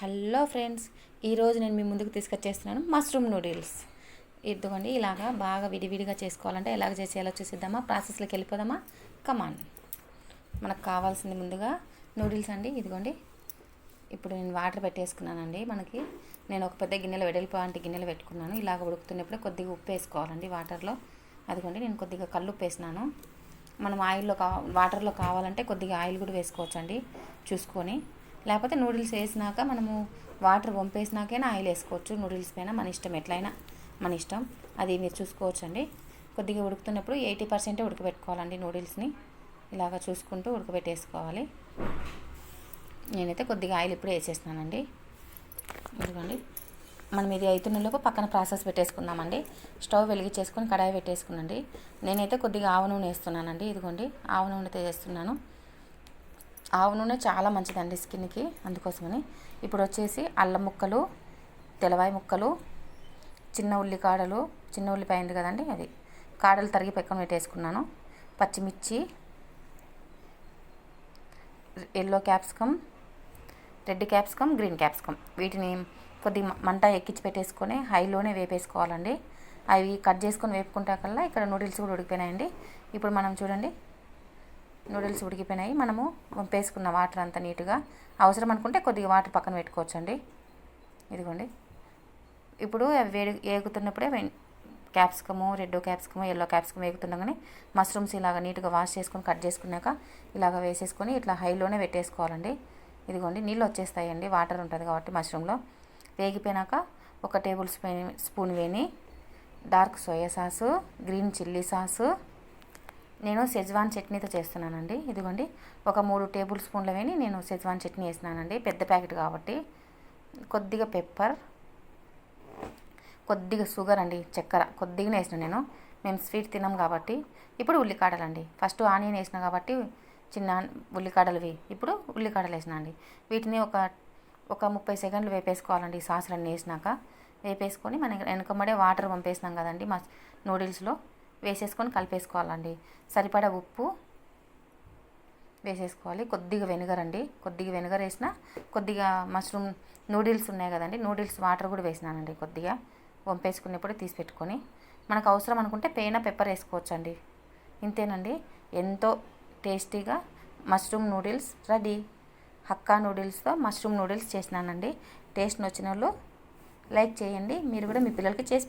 Hello friends ఈరోజు నేను మీ ముందుకు తీసుకొచ్చేస్తున్నాను మష్రూమ్ నూడిల్స్. ఇదిగోండి ఇలాగా బాగా విడివిడిగా చేసుకోవాలంటే ఎలాగ చేసేయాలో చూసిద్దామా? ప్రాసెస్లోకి వెళ్ళిపోదామా? కమాన్ మనకు కావాల్సింది ముందుగా నూడిల్స్ అండి ఇదిగోండి. ఇప్పుడు నేను వాటర్ పెట్టేసుకున్నానండి మనకి. నేను ఒక పెద్ద గిన్నెలో వెడల్పాంటి గిన్నెలో పెట్టుకున్నాను. ఇలాగ ఉడుకుతున్నప్పుడు కొద్దిగా ఉప్పు వేసుకోవాలండి వాటర్లో. అదిగోండి నేను కొద్దిగా కళ్ళు ఉప్పు వేసినాను. మనం ఆయిల్లో కా వాటర్లో కావాలంటే కొద్దిగా ఆయిల్ కూడా వేసుకోవచ్చండి చూసుకొని. లేకపోతే నూడిల్స్ వేసినాక మనము వాటర్ వంపేసినాకైనా ఆయిల్ వేసుకోవచ్చు. నూడిల్స్ పైన మన ఇష్టం ఎట్లయినా మన ఇష్టం. అది మీరు చూసుకోవచ్చు అండి కొద్దిగా ఉడుకుతున్నప్పుడు ఎయిటీ పర్సెంటే ఉడకబెట్టుకోవాలండి నూడిల్స్ని. ఇలాగ చూసుకుంటూ ఉడకబెట్టేసుకోవాలి. నేనైతే కొద్దిగా ఆయిల్ ఇప్పుడే వేసేసినానండి ఇదిగోండి. మనం ఇది అవుతున్నలోపు పక్కన ప్రాసెస్ పెట్టేసుకుందామండి. స్టవ్ వెలిగించేసుకొని కడాయి పెట్టేసుకునండి. నేనైతే కొద్దిగా ఆవ నూనె వేస్తున్నానండి. ఇదిగోండి. ఆవ నూనెతో వేస్తున్నాను. ఆవు నూనె చాలా మంచిదండి స్కిన్కి అందుకోసమని. ఇప్పుడు వచ్చేసి అల్లం ముక్కలు తెలవాయి ముక్కలు చిన్న ఉల్లి కాడలు చిన్న ఉల్లిపాయ ఉంది కదండి అది. కాడలు తరిగి పక్కన పెట్టేసుకున్నాను. పచ్చిమిర్చి yellow capsicum red capsicum green capsicum వీటిని కొద్ది మంట ఎక్కించి పెట్టేసుకొని హైలోనే వేపేసుకోవాలండి. అవి కట్ చేసుకొని వేపుకుంటా కల్లా ఇక్కడ నూడిల్స్ కూడా ఉడికిపోయినాయండి. ఇప్పుడు మనం చూడండి నూడిల్స్ ఉడికిపోయినాయి. మనము వంపేసుకున్న వాటర్ అంతా నీట్గా అవసరం అనుకుంటే కొద్దిగా వాటర్ పక్కన పెట్టుకోవచ్చండి. ఇదిగోండి. ఇప్పుడు వేడి వేగుతున్నప్పుడే capsicum red capsicum yellow capsicum వేగుతుండగానే mushrooms ఇలాగ నీట్గా వాష్ చేసుకొని కట్ చేసుకున్నాక ఇలాగ వేసేసుకొని ఇట్లా హైలోనే పెట్టేసుకోవాలండి. ఇదిగోండి. నీళ్ళు వచ్చేస్తాయండి. వాటర్ ఉంటుంది కాబట్టి మష్రూమ్లో. వేగిపోయినాక ఒక table spoon spoon వేని dark soya sauce green chilli sauce నేను సెజ్వాన్ చట్నీతో చేస్తున్నానండి. ఇదిగోండి ఒక మూడు టేబుల్ స్పూన్ల వేని నేను సెజ్వాన్ చట్నీ వేసినానండి పెద్ద ప్యాకెట్ కాబట్టి కొద్దిగా పెప్పర్ కొద్దిగా షుగర్ అండి చక్కెర కొద్దిగా వేసిన నేను. మేము స్వీట్ తినాం కాబట్టి ఇప్పుడు ఉల్లికాడలండి. ఫస్ట్ ఆనియన్ వేసిన కాబట్టి చిన్న ఉల్లికాడలువి ఇప్పుడు ఉల్లికాడలు వేసిన అండి వీటిని ఒక ఒక ముప్పై సెకండ్లు వేపేసుకోవాలండి సాసులన్నీ వేసినాక. వేపేసుకొని మన వెనకమ్మడే వాటర్ పంపేసినాం కదండి మా నూడిల్స్లో. వేసేసుకొని కలిపేసుకోవాలండి. సరిపడా ఉప్పు వేసేసుకోవాలి. కొద్దిగా వెనుగర్ అండి కొద్దిగా వెనుగర్ వేసిన కొద్దిగా మష్రూమ్ నూడిల్స్ ఉన్నాయి కదండి నూడిల్స్ వాటర్ కూడా వేసినానండి కొద్దిగా. వంపేసుకునేప్పుడు తీసి పెట్టుకొని. మనకు అవసరం అనుకుంటే పేన పెప్పర్ వేసుకోవచ్చు అండి ఇంతేనండి. ఎంతో టేస్టీగా మష్రూమ్ నూడిల్స్ రెడీ. హక్కా నూడిల్స్తో మష్రూమ్ నూడిల్స్ చేసినానండి. టేస్ట్ నచ్చిన వాళ్ళు లైక్ చేయండి. మీరు కూడా మీ పిల్లలకి చేసి